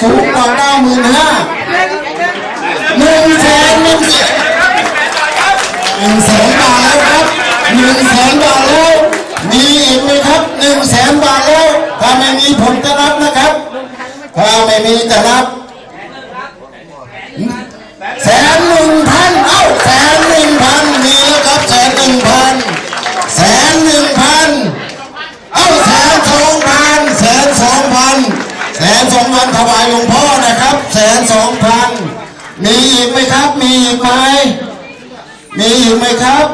สูงกว่าเก้าหมื่นห้าหนึ่งแสนหนึ่งแสนหนึ่งแสนบาทแล้วครับหนึ่งแสนบาทแล้วมีอีกไหมครับหนึ่งแสนบาทแล้วถ้าไม่มีผมจะนับนะครับถ้าไม่มีจะนับ สองพันมีอีกไหมครับ มีอีกไหมมีอีกไหมครับ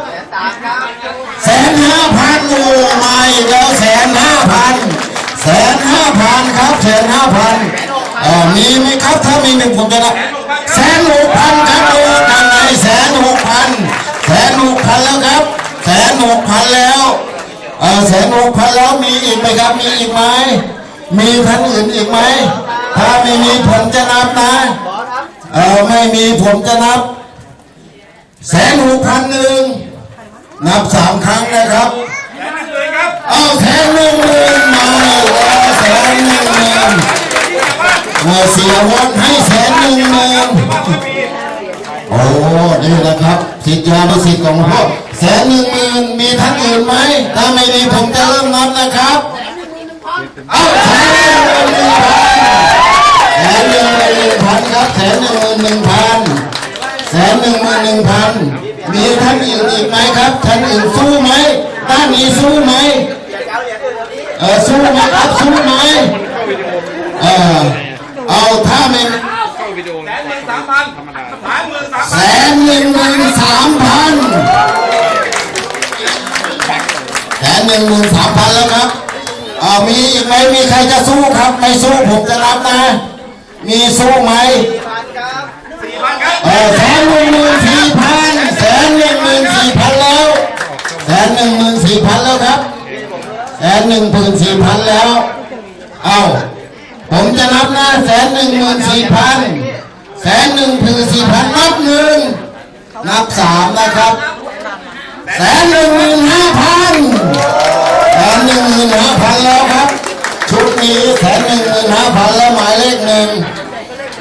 แสนห้าพันโอ้มาอีกแล้วแสนห้าพันแสนห้าพันครับแสนห้าพันมีไหมครับถ้ามีหนึ่งผมจะนับแสนหกพันครับโอ้กันไงแสนหกพันแสนหกพันแล้วครับแสนหกพันแล้วแสนหกพันแล้วมีอีกไหมครับมีอีกไหมมีท่านอื่นอีกไหมถ้าไม่มีผมจะ ม่มีผมจะนับ แสนหกพันหนึ่งนับสามครั้งนะครับเอาแสนหนึ่งหมื่นมาแล้วแสนหนึ่งหมื่นเออเสียวันให้แสนหนึ่งหมื่นโอ้นี่แหละครับสิทธิานุสิทธิ์ของหลวงพ่อแสนหนึ่งหมื่นมีท่านอื่นไหมถ้าไม่มีผมจะเริ่มนับนะครับเอาแสนหนึ่งหมื่นหนึ่งพันแสนหนึ่งหมื่นหนึ่ง เออสู้ไหมครับสู้ไหมเออเอาถ้าไม่สามพันสามหมื่นสามแสนหนึ่งหมื่นสามพันแสนหนึ่งหมื่นสามพันแล้วครับอ่ามีอีกไหมมีใครจะสู้ครับไม่สู้ผมจะรับนะ มีสู้ไหม สี่พันครับเออแสนหนึ่งหมื่นสี่พันแสนหนึ่งหมื่นสี่พันแล้วแสนหนึ่งหมื่นสี่พันแล้วครับแส นหนึ่งหมื่นสี่พันแล้ว เอาผมจะนับนะแสนหนึ่งหมื่นสี่พันแสนหนึ่งหมื่นสี่พันนับหนึ่งนับสามนะครับแสนหนึ่งหมื่นห้าพันแสนหนึ่งหมื่นห้าพันแล้วครับ ชุดนี้แสนหนึ่งหมื่นห้าพันแล้วหมายเลขหนึ่ง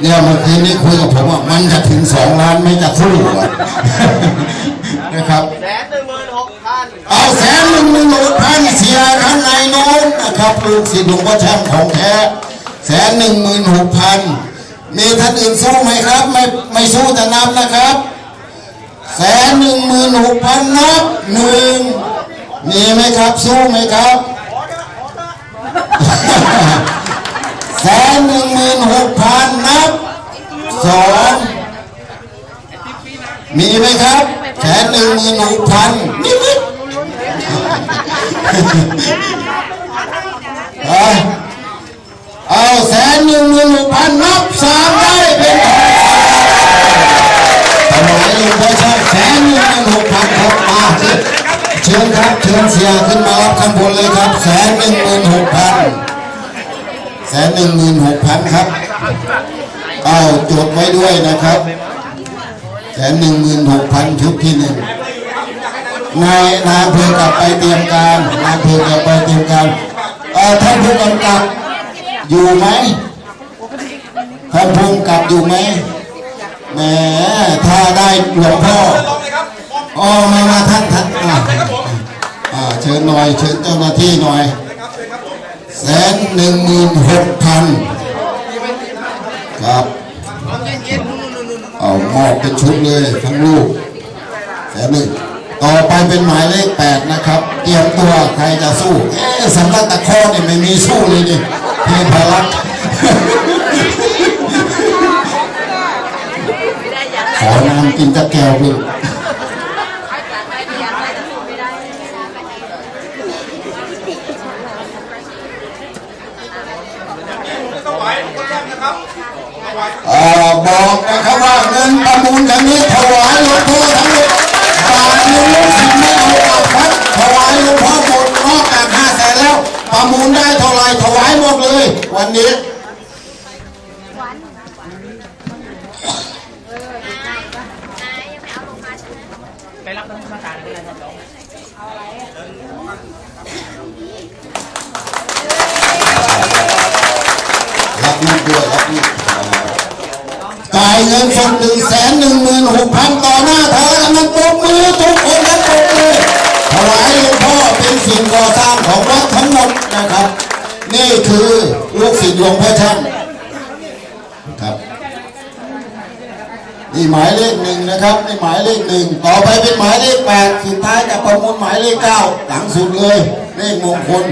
เนี่ยเมื่อคืนนี้คุยกับผมว่ามันจะถึงสองล้านไหม่จะสู้เหรอนะครับแสนหนึ่งหมื่นหกพันเอาแสนห นึ่งหมื่นหกพันเสียข้างในโน้นนะครับลูกศิษย์หลวงพ่อแช่มของแท้แสนหนึ่งหมื่นหกพันมีท่านอื่นสู้ไหมครับ ไม่ไม่สู้จะนับนะครับแสนหนึ่งหมื่นหกพันนับหนึ่งมีไหมครับ สู้ไหมครับแสนหนึ่งหมื่นหกพันนับสองมีไหมครับแสนหนึ่งหมื่นหกพันนิด เอาแสนหนึ่งหมื่นหกพันนับสามได้เป็นของถวายหลวงพ่อชาติแสนหนึ่งหมื่นหกพันครับมาเชิญครับเชิญเสียขึ้นมารับข้างบนเลยครับแสนหนึ่งหมื่นหกพันแสนหนึ่งหมื่นหกพันครับเอาจดไว้ด้วยนะครับแสนหนึ่งหมื่นหกพันชุดที่หนึ่ง นายนายอำเภอกลับไปเตรียมการนายอำเภอกลับไปเตรียมการเออท่านผู้กำกับอยู่ไหมท่านผู้กำกับอยู่ไหมแหมถ้าได้หลวงพ่ออ๋อมามาท่านท่านอ่าอ่าเชิญหน่อยเชิญเจ้าหน้าที่หน่อยแสนหนึ่งหมื่นหกพันครับเอามอบเป็นชุดเลยทั้งลูกแสนหนึ่ง ต่อไปเป็นหมายเลขแปดนะครับ เตรียมตัวใครจะสู้เอ๊ะสำนักตะคอเนี่ยไม่มีสู้เลยดิเพียงพลักษณ์ขอน้ำกินตะแก้วด้วยถวายหลวงพ่อแช่มนะครับถวายเอ่อบอกนะครับว่าเงินประมูลครั้งนี้ถวายหลวงพ่อทั้งหมด ประมูลได้เท่าไรถวายหมดเลย วันนี้ไปรับน้ำมาตาลเลยครับรับนบด้วยรับรีบจ่ายเงินสดหนึ่งแสนหนึ่งหมื่นหกพันต่อหน้าทางกำนันปรบมือทุกคน ก่อสร้างของวัดทั้งหมดนะครับ นี่คือลูกศิษย์หลวงพ่อช่างครับนี่หมายเลขหนึ่งนะครับนี่หมายเลขหนึ่งต่อไปเป็นหมายเลขแปดสุดท้ายจะประมูลหมายเลขเก้าหลังสุดเลยเลขมงคล